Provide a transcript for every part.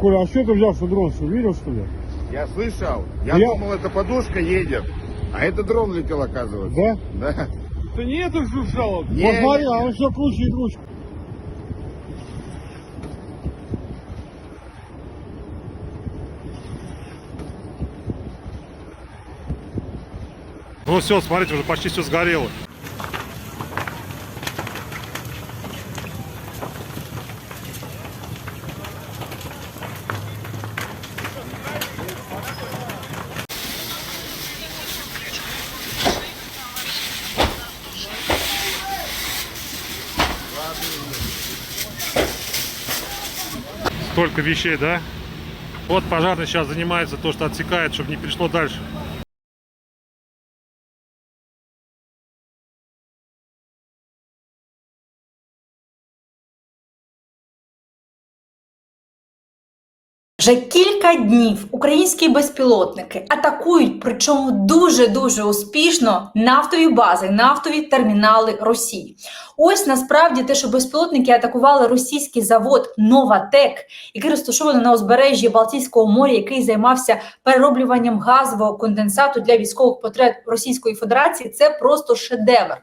Коля, а что ты взял, что дрон, что видел, что ли? Я слышал. Я, Я- думал, это подушка едет. А это дрон летел, оказывается. Да? Да. Да не это жужжало. Не, вот смотри, не, а он все круче и круче. Ну все, смотрите, уже почти все сгорело. Столько вещей, да? Вот пожарный сейчас занимается то, что отсекает, чтобы не перешло дальше. Вже кілька днів українські безпілотники атакують, причому дуже дуже успішно нафтові бази, нафтові термінали Росії. Ось насправді те, що безпілотники атакували російський завод Новатек, який розташований на узбережжі Балтійського моря, який займався перероблюванням газового конденсату для військових потреб Російської Федерації. Це просто шедевр.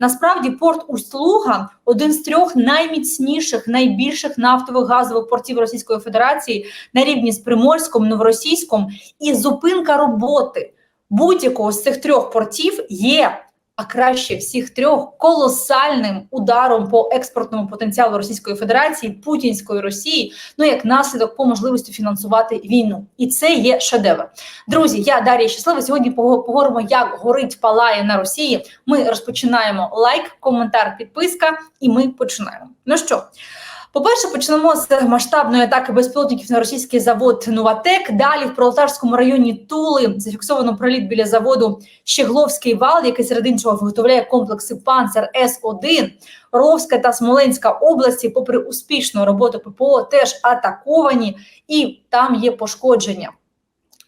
Насправді, порт Услуга один з трьох найміцніших, найбільших нафтових газових портів Російської Федерації на рівні з Приморськом, Новоросійськом, і зупинка роботи будь-якого з цих трьох портів є. А краще всіх трьох колосальним ударом по експортному потенціалу Російської Федерації, Путінської Росії, ну як наслідок по можливості фінансувати війну, і це є шедевр. Друзі, я Дар'я Щаслива. Сьогодні поговоримо, як горить палає на Росії. Ми розпочинаємо лайк, коментар, підписка, і ми починаємо. Ну що? По-перше, почнемо з масштабної атаки безпілотників на російський завод Новатек. Далі в Пролетарському районі Тули зафіксовано проліт біля заводу Щегловський вал, який серед іншого виготовляє комплекси Панцер С-1. Ровська та Смоленська області, попри успішну роботу ППО, теж атаковані, і там є пошкодження.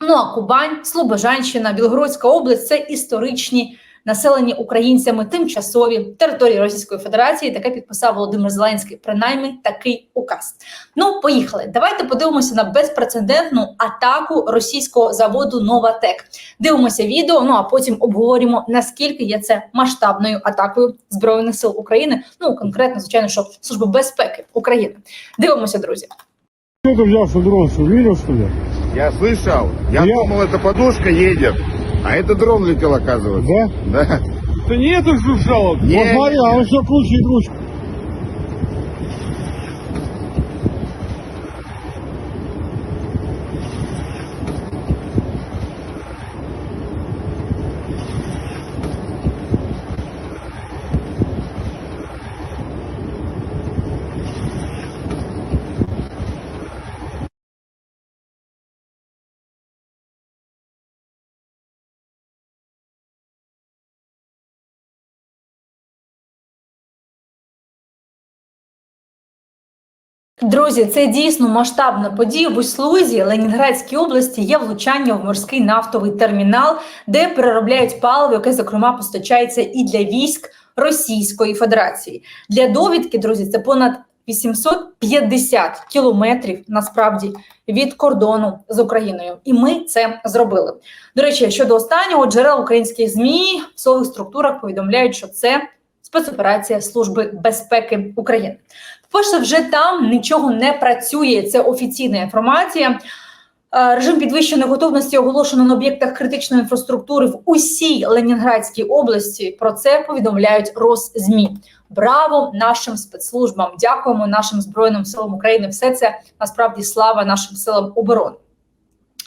Ну а Кубань, Слобожанщина, Білгородська область це історичні населені українцями тимчасові території Російської Федерації. Таке підписав Володимир Зеленський. Принаймні такий указ. Ну, поїхали. Давайте подивимося на безпрецедентну атаку російського заводу Новатек. Дивимося відео. Ну а потім обговоримо наскільки є це масштабною атакою збройних сил України. Ну конкретно, звичайно, що служби безпеки України. Дивимося, друзі. Что ты взял, что дрон, что видел, что ли? Я слышал. Я, Я- думал, это подушка едет. А это дрон летел, оказывается. Да? Да. Да не это жужжало. Не, вот смотри, не, а не. он все круче и круче. Друзі, це дійсно масштабна подія. В Услузі, Ленінградській області, є влучання в морський нафтовий термінал, де переробляють паливо, яке зокрема постачається і для військ Російської Федерації. Для довідки, друзі, це понад 850 кілометрів насправді від кордону з Україною, і ми це зробили. До речі, щодо останнього джерел українських змі в силових структурах повідомляють, що це спецоперація Служби безпеки України. По-перше, вже там нічого не працює. Це офіційна інформація. Е, Режим підвищеної готовності оголошено на об'єктах критичної інфраструктури в усій Ленінградській області. Про це повідомляють Росзмі. Браво нашим спецслужбам! Дякуємо нашим збройним силам України. Все це насправді слава нашим силам оборони.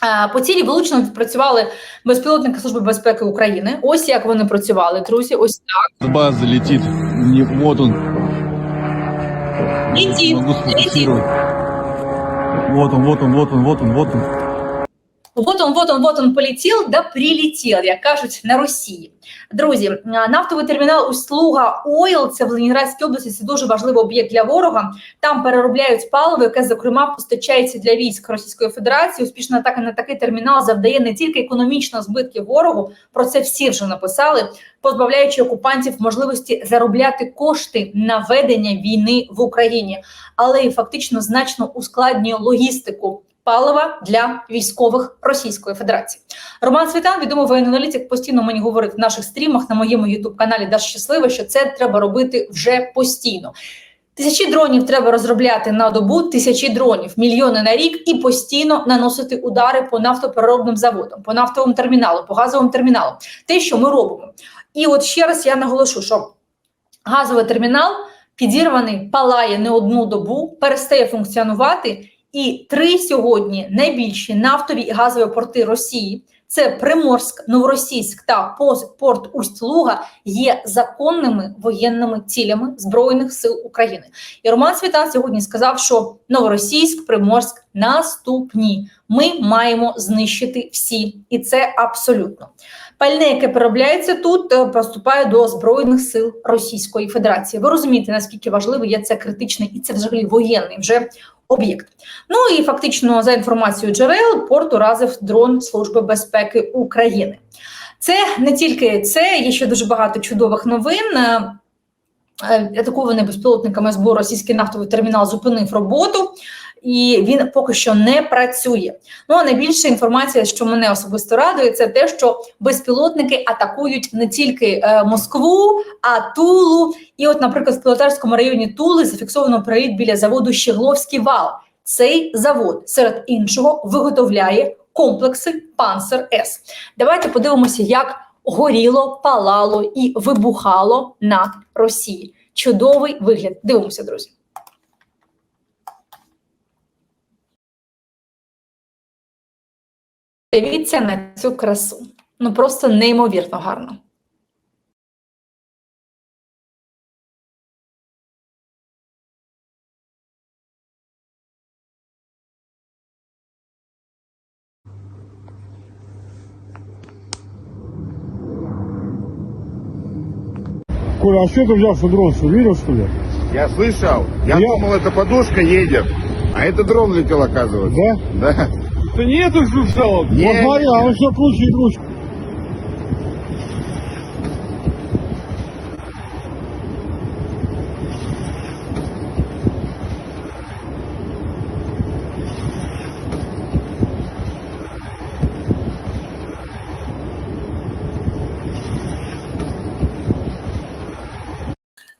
Е, По цілі вилучно відпрацювали безпілотники Служби безпеки України. Ось як вони працювали, друзі. Ось так. З бази летит. Не, вот он. Летит, сфокусировать. Вот он, вот он, вот он, вот он, вот он. Вот он, вот он, вот он полетів, да прилетів, як кажуть на Росії. Друзі, нафтовий термінал Услуга Ойл, це в Ленінградській області. Це дуже важливий об'єкт для ворога. Там переробляють паливо, яке зокрема постачається для військ Російської Федерації. Успішна атака на такий термінал завдає не тільки економічно збитків ворогу. Про це всі вже написали, позбавляючи окупантів можливості заробляти кошти на ведення війни в Україні, але й фактично значно ускладнює логістику. Палива для військових Російської Федерації. Роман Світан, відомий воєнний постійно мені говорить в наших стрімах на моєму ютуб каналі Даш Щаслива, що це треба робити вже постійно. Тисячі дронів треба розробляти на добу, тисячі дронів, мільйони на рік і постійно наносити удари по нафтопереробним заводам, по нафтовому терміналу, по газовому терміналу. Те, що ми робимо. І от ще раз я наголошу, що газовий термінал підірваний, палає не одну добу, перестає функціонувати. І три сьогодні найбільші нафтові і газові порти Росії це Приморськ, Новоросійськ та порт Усть-Луга є законними воєнними цілями Збройних сил України. І Роман Світан сьогодні сказав, що Новоросійськ, Приморськ наступні. Ми маємо знищити всі, і це абсолютно. Пальне, яке переробляється тут, е, поступає до Збройних сил Російської Федерації. Ви розумієте, наскільки важливий є це критичний і це взагалі воєнний вже об'єкт. Ну і фактично, за інформацією джерел, порт уразив дрон Служби безпеки України. Це не тільки це, є ще дуже багато чудових новин. Е, е, Атакований безпілотниками збору російський нафтовий термінал зупинив роботу. І він поки що не працює. Ну а найбільша інформація, що мене особисто радує, це те, що безпілотники атакують не тільки е, Москву, а Тулу. І, от, наприклад, в Пілотарському районі Тули зафіксовано приліт біля заводу Щегловський вал. Цей завод серед іншого виготовляє комплекси Панцер С. Давайте подивимося, як горіло, палало і вибухало над Росії. Чудовий вигляд. Дивимося, друзі. Дивіться на цю красу. Ну просто неймовірно гарно. Коля, а что ты взял, что дрон, что видел, что ли? Я слышал. Я, Я- думал, это подушка едет. А это дрон летел, оказывается. Да? Да. Да нету Нет, Вот смотри, а он все круче и круче.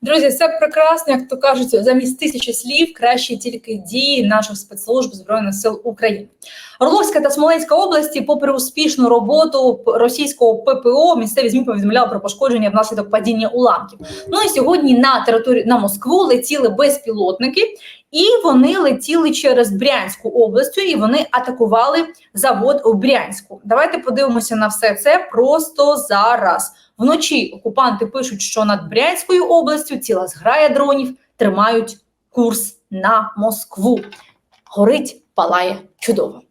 Друзі, все прекрасно, як то кажуть, замість тисячі слів краще тільки дії наших спецслужб Збройних сил України. Орловська та Смоленська області, попри успішну роботу російського ППО, місцеві змі повідомляли про пошкодження внаслідок падіння уламків. Ну і сьогодні на територію на Москву летіли безпілотники, і вони летіли через Брянську область, і вони атакували завод у Брянську. Давайте подивимося на все це просто зараз. Вночі окупанти пишуть, що над Брянською областю ціла зграя дронів тримають курс на Москву. Горить, палає чудово.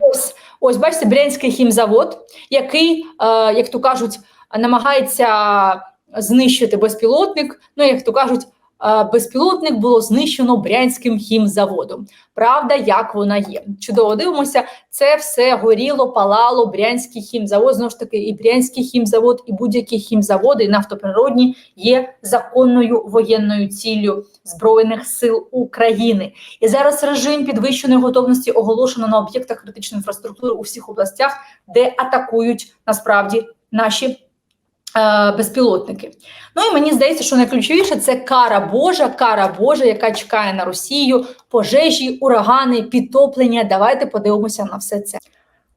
Ось, ось бачите, Брянський хімзавод, який, е, як то кажуть, намагається знищити безпілотник. Ну, як то кажуть, безпілотник було знищено Брянським хімзаводом. Правда, як вона є. Чудово дивимося. Це все горіло, палало, Брянський хімзавод. Знову ж таки, і Брянський хімзавод, і будь-які хімзаводи, і нафтоприродні є законною воєнною ціллю Збройних сил України. І зараз режим підвищеної готовності оголошено на об'єктах критичної інфраструктури у всіх областях, де атакують насправді наші. Е, Безпілотники. Ну і мені здається, що найключовіше це кара Божа, кара Божа, яка чекає на Росію, пожежі, урагани, підтоплення. Давайте подивимося на все це.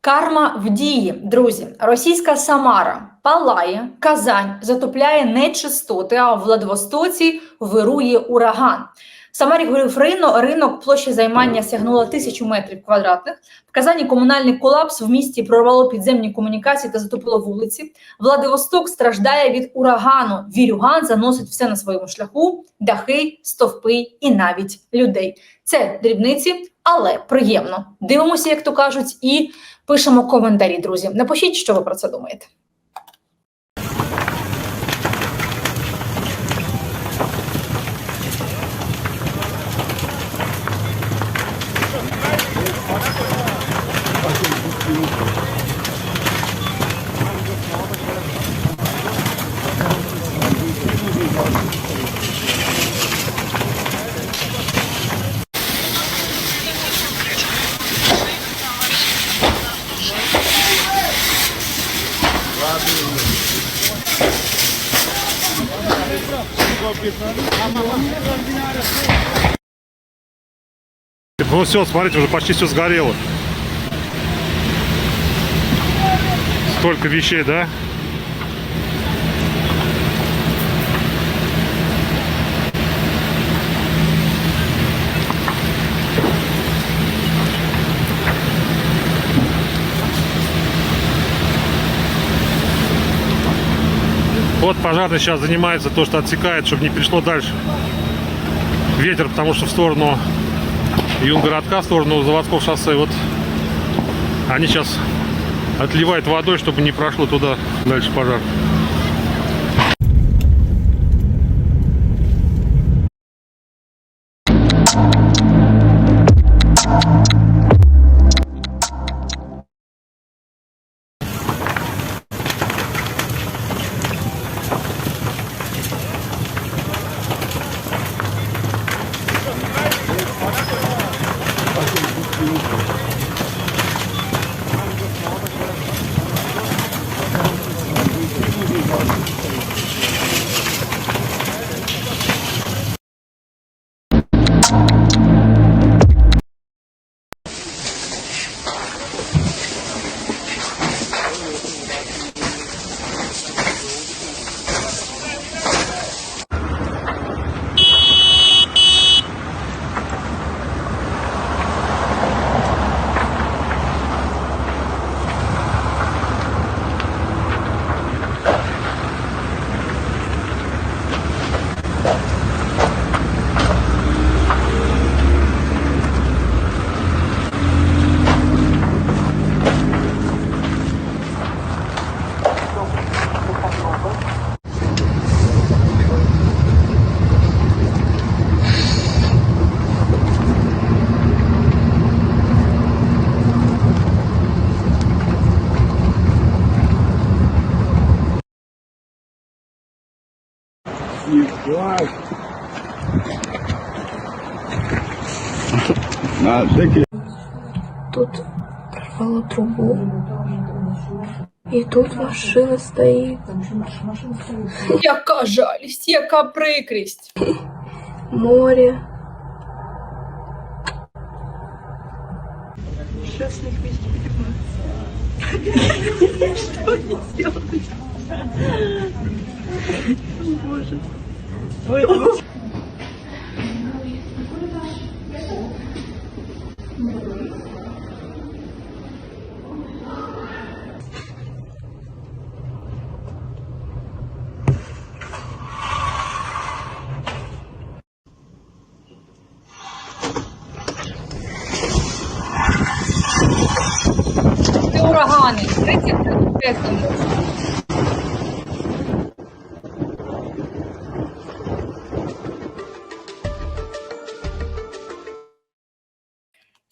Карма в дії, друзі. Російська Самара палає, Казань затопляє нечистоти, а в Владивостоці вирує ураган. Самарі горів ринок, площа займання сягнула тисячу метрів квадратних. В Казані комунальний колапс в місті прорвало підземні комунікації та затопило вулиці. Владивосток страждає від урагану. Вірюган заносить все на своєму шляху: дахи, стовпи і навіть людей. Це дрібниці, але приємно. Дивимося, як то кажуть, і пишемо коментарі, друзі. Напишіть, що ви про це думаєте. Ну все, смотрите, уже почти все сгорело. Столько вещей, да? Вот пожарный сейчас занимается то, что отсекает, чтобы не пришло дальше ветер, потому что в сторону юнгородка, в сторону заводского шоссе. Вот они сейчас отливают водой, чтобы не прошло туда дальше пожар. Тут прорвало трубу. І тут машина стоїть. Яка жалість, яка прикрість. Море. Це Урагани. 30 секунд.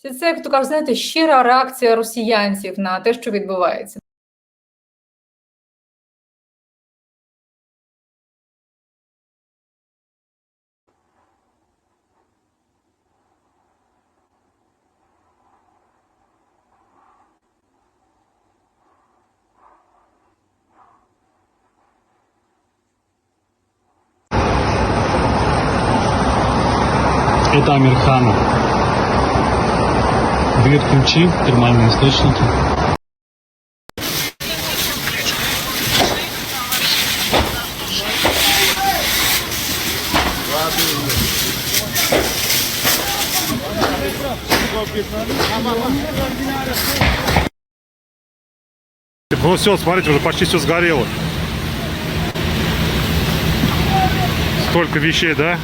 Це, це, як то кажуть, знаєте, щира реакція росіянців на те, що відбувається. Это Амирхана. Дверь ключи, термальные источники. Ну все, смотрите, уже почти все сгорело. Столько вещей, да?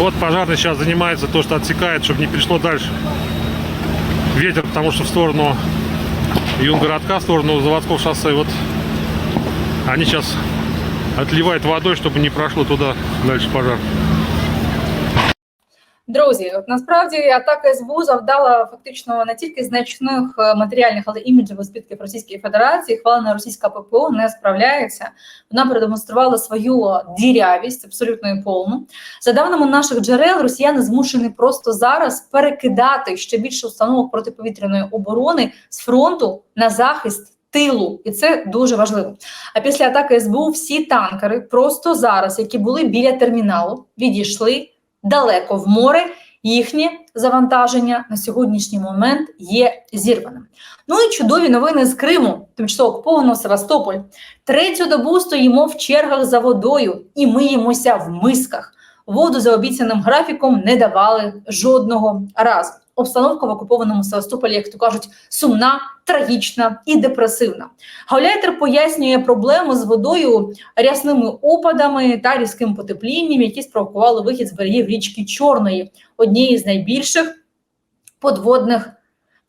Вот пожарный сейчас занимается то, что отсекает, чтобы не пришло дальше ветер, потому что в сторону Юнгородка, в сторону заводского шоссе, вот они сейчас отливают водой, чтобы не прошло туда дальше пожар. Друзі, от насправді атака СБУ завдала фактично не тільки значних е, матеріальних, але й збитків Російської Федерації. Хвалена російська ППО не справляється. Вона продемонструвала свою дірявість, абсолютно і повну. За даними наших джерел, росіяни змушені просто зараз перекидати ще більше установок протиповітряної оборони з фронту на захист. Тилу, і це дуже важливо. А після атаки СБУ всі танкери просто зараз, які були біля терміналу, відійшли далеко в море. Їхнє завантаження на сьогоднішній момент є зірваним. Ну і чудові новини з Криму, тимчасово окупованого Севастополь. Третю добу стоїмо в чергах за водою і миємося в мисках. Воду за обіцяним графіком не давали жодного разу. Обстановка в окупованому Севастополі, як то кажуть, сумна, трагічна і депресивна. Гауляйтер пояснює проблему з водою рясними опадами та різким потеплінням, які спровокували вихід з берегів річки Чорної, однієї з найбільших подводних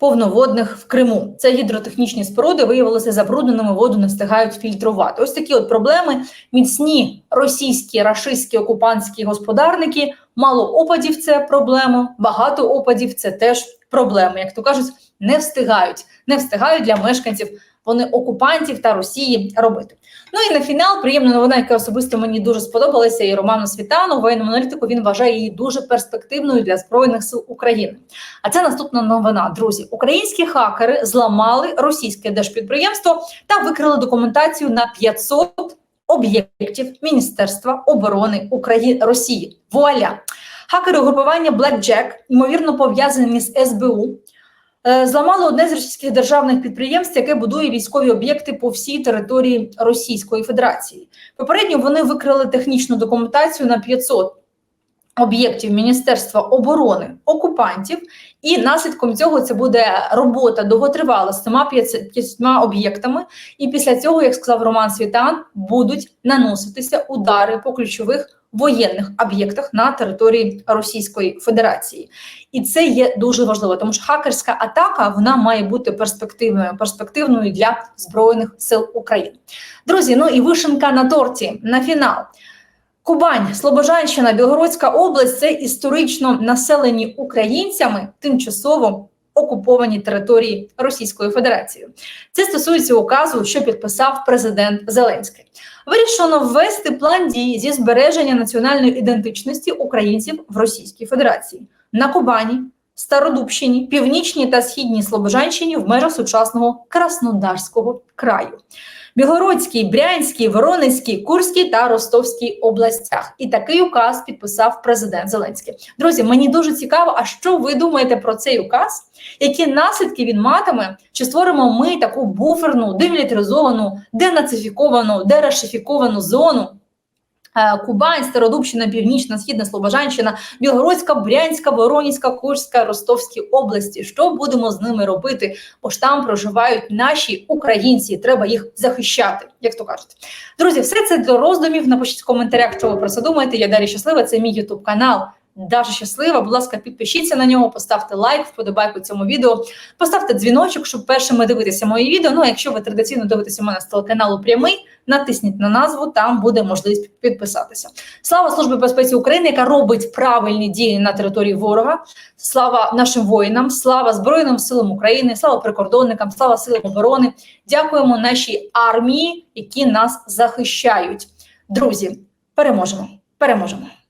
повноводних в Криму. Це гідротехнічні споруди виявилися забрудненими, воду не встигають фільтрувати. Ось такі от проблеми. Міцні російські, рашистські окупантські господарники. Мало опадів це проблема, багато опадів це теж проблема. Як то кажуть, не встигають, не встигають для мешканців вони окупантів та Росії робити. Ну і на фінал приємна новина, яка особисто мені дуже сподобалася, і Роману Світану, воєнному аналітику, він вважає її дуже перспективною для збройних сил України. А це наступна новина. Друзі, українські хакери зламали російське держпідприємство та викрили документацію на 500 об'єктів Міністерства оборони України Росії. Вуаля! Хакери угрупування Blackjack, ймовірно пов'язані з СБУ, е, зламали одне з російських державних підприємств, яке будує військові об'єкти по всій території Російської Федерації. Попередньо вони викрили технічну документацію на 500 об'єктів Міністерства оборони окупантів, і наслідком цього це буде робота довготривала з цими 500 об'єктами. І після цього, як сказав Роман Світан, будуть наноситися удари по ключових воєнних об'єктах на території Російської Федерації. І це є дуже важливо, тому що хакерська атака вона має бути перспективною, перспективною для збройних сил України. Друзі, ну і вишенка на торті на фінал. Кубань, Слобожанщина, Білгородська область це історично населені українцями тимчасово окуповані території Російської Федерації. Це стосується указу, що підписав президент Зеленський. Вирішено ввести план дій зі збереження національної ідентичності українців в Російській Федерації на Кубані, Стародубщині, Північній та Східній Слобожанщині в межах сучасного Краснодарського краю. Білгородській, Брянській, Воронезькій, Курській та Ростовській областях. І такий указ підписав президент Зеленський. Друзі, мені дуже цікаво, а що ви думаєте про цей указ? Які наслідки він матиме? Чи створимо ми таку буферну, демілітаризовану, денацифіковану, дерашифіковану зону? Е, Кубань, Стародубщина, Північна, Східна Слобожанщина, Білгородська, Брянська, Воронізька, Курська, Ростовські області. Що будемо з ними робити? Бо ж там проживають наші українці. Треба їх захищати, як то кажуть. Друзі, все це до роздумів. Напишіть в коментарях, що ви про це думаєте. Я далі щаслива. Це мій ютуб канал. Даша щаслива, будь ласка, підпишіться на нього, поставте лайк, вподобайку цьому відео, поставте дзвіночок, щоб першими дивитися мої відео. Ну, а якщо ви традиційно дивитеся мене з телеканалу прямий, натисніть на назву, там буде можливість підписатися. Слава Службі безпеці України, яка робить правильні дії на території ворога. Слава нашим воїнам, слава Збройним силам України, слава прикордонникам, слава силам оборони. Дякуємо нашій армії, які нас захищають. Друзі, переможемо! Переможемо!